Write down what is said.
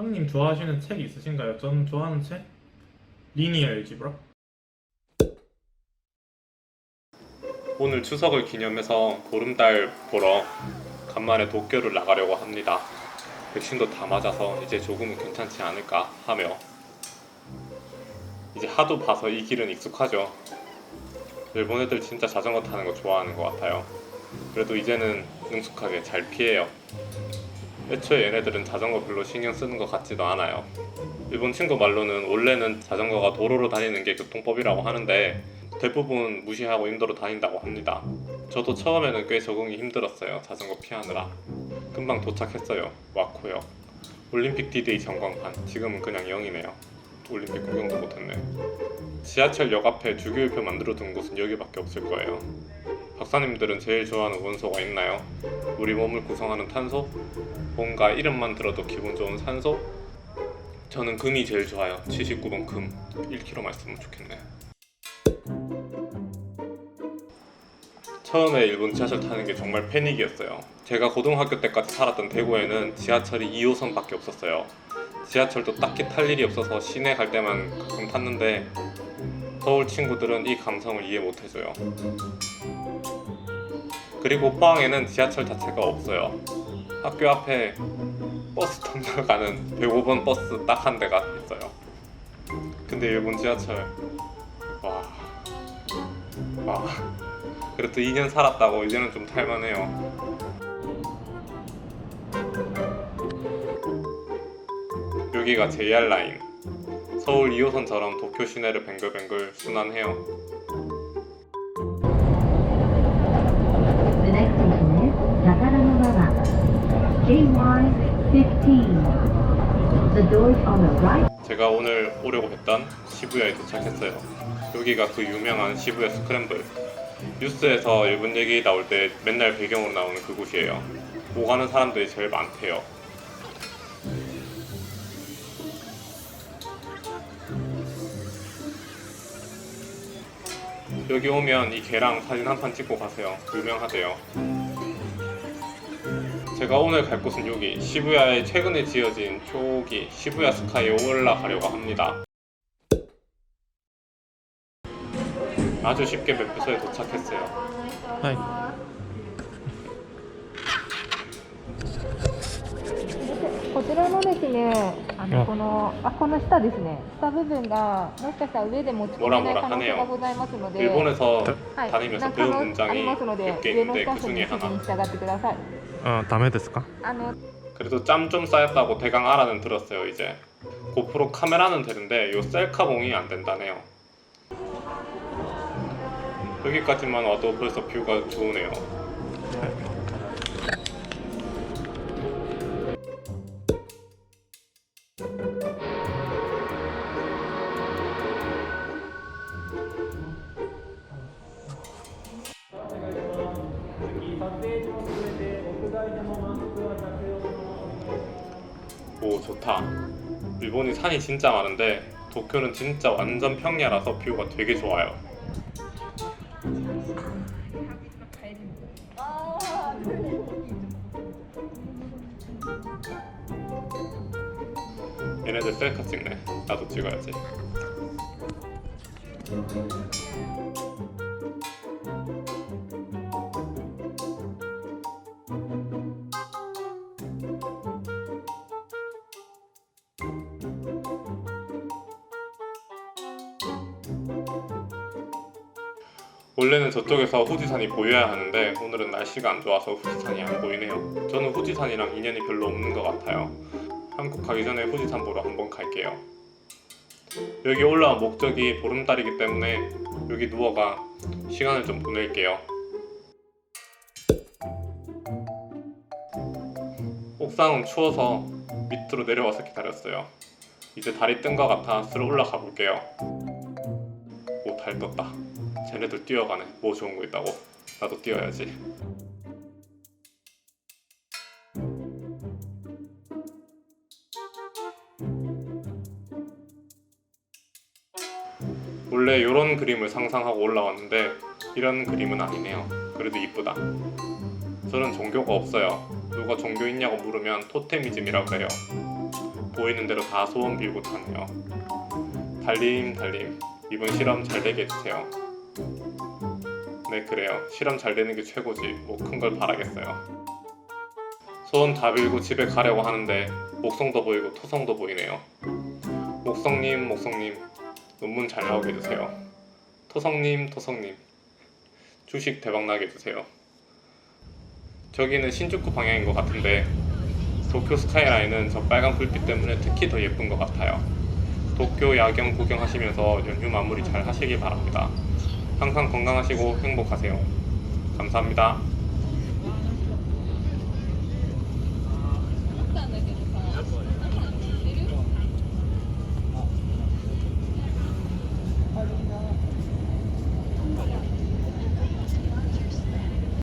형님 좋아하시는 책 있으신가요? 전 좋아하는 책? 리니어 엘지브라? 오늘 추석을 기념해서 보름달 보러 간만에 도쿄를 나가려고 합니다. 백신도 다 맞아서 이제 조금은 괜찮지 않을까 하며 이제 하도 봐서 이 길은 익숙하죠. 일본 애들 진짜 자전거 타는 거 좋아하는 것 같아요. 그래도 이제는 능숙하게 잘 피해요. 애초에 얘네들은 자전거 별로 신경 쓰는 것 같지도 않아요. 일본 친구 말로는 원래는 자전거가 도로로 다니는 게 교통법이라고 하는데 대부분 무시하고 인도로 다닌다고 합니다. 저도 처음에는 꽤 적응이 힘들었어요. 자전거 피하느라. 금방 도착했어요. 와코요. 올림픽 디데이 전광판. 지금은 그냥 0이네요. 올림픽 구경도 못했네. 지하철역 앞에 주기율표 만들어둔 곳은 여기밖에 없을 거예요. 박사님들은 제일 좋아하는 원소가 있나요? 우리 몸을 구성하는 탄소? 뭔가 이름만 들어도 기분 좋은 산소? 저는 금이 제일 좋아요. 79번 금. 1kg만 있으면 좋겠네. 처음에 일본 지하철 타는 게 정말 패닉이었어요. 제가 고등학교 때까지 살았던 대구에는 지하철이 2호선밖에 없었어요. 지하철도 딱히 탈 일이 없어서 시내 갈 때만 가끔 탔는데 서울 친구들은 이 감성을 이해 못 해줘요. 그리고 포항에는 지하철 자체가 없어요. 학교 앞에 버스 터미널 가는 105번 버스 딱 한 대가 있어요. 근데 일본 지하철 와, 와. 그래도 2년 살았다고 이제는 좀 탈만해요. 여기가 JR 라인. 서울 2호선처럼 도쿄 시내를 뱅글뱅글 순환해요. The next station is Nakanamawa. JY15. The doors on the right 제가 오늘 오려고 했던 시부야에 도착했어요. 여기가 그 유명한 시부야 스크램블. 뉴스에서 일본 얘기 나올 때 맨날 배경으로 나오는 그곳이에요. 오가는 사람들이 제일 많대요. 여기 오면 이 개랑 사진 한 판 찍고 가세요. 유명하대요. 제가 오늘 갈 곳은 여기 시부야에 최근에 지어진 초기 시부야 스카이에 올라가려고 합니다. 아주 쉽게 매표소에 도착했어요. 하이 らのですね、ああのこのあこの下ですね、下部分がもしかしたら上で持ち込めない可能性がございますので、 일본에서 はい、 다니면서 なんか 배운 あのあ 문장이 りますので 몇 개 上のス 있는데 タッ 그 フの 중에 指示 하나. に従ってください。 아 다음에 ですか? あの 그래도 짬 좀 쌓였다고 대강 알아는 들었어요 이제. 고프로 카메라는 되는데 요 셀카봉이 안 된다네요. 여기까지만 와도 벌써 뷰가 좋으네요. 오 좋다. 일본이 산이 진짜 많은데 도쿄는 진짜 완전 평야라서 뷰가 되게 좋아요. 얘네들 셀카 찍네. 나도 찍어야지. 원래는 저쪽에서 후지산이 보여야 하는데 오늘은 날씨가 안 좋아서 후지산이 안 보이네요. 저는 후지산이랑 인연이 별로 없는 것 같아요. 한국 가기 전에 후지산 보러 한번 갈게요. 여기 올라온 목적이 보름달이기 때문에 여기 누워가 시간을 좀 보낼게요. 옥상은 추워서 밑으로 내려와서 기다렸어요. 이제 달이 뜬 것 같아 슬 올라가 볼게요. 오, 달 떴다. 쟤네들 뛰어가네. 뭐 좋은 거 있다고? 나도 뛰어야지. 원래 이런 그림을 상상하고 올라왔는데 이런 그림은 아니네요. 그래도 이쁘다. 저는 종교가 없어요. 누가 종교 있냐고 물으면 토테미즘이라고 해요. 보이는 대로 다 소원 빌고 타네요. 달님 달님 이번 실험 잘 되게 해주세요. 네 그래요. 실험 잘 되는 게 최고지. 뭐 큰 걸 바라겠어요. 소원 다 빌고 집에 가려고 하는데 목성도 보이고 토성도 보이네요. 목성님 목성님 논문 잘 나오게 해주세요. 토성님 토성님 주식 대박나게 해주세요. 저기는 신주쿠 방향인 것 같은데 도쿄 스카이라인은 저 빨간 불빛 때문에 특히 더 예쁜 것 같아요. 도쿄 야경 구경하시면서 연휴 마무리 잘 하시기 바랍니다. 항상 건강하시고 행복하세요. 감사합니다.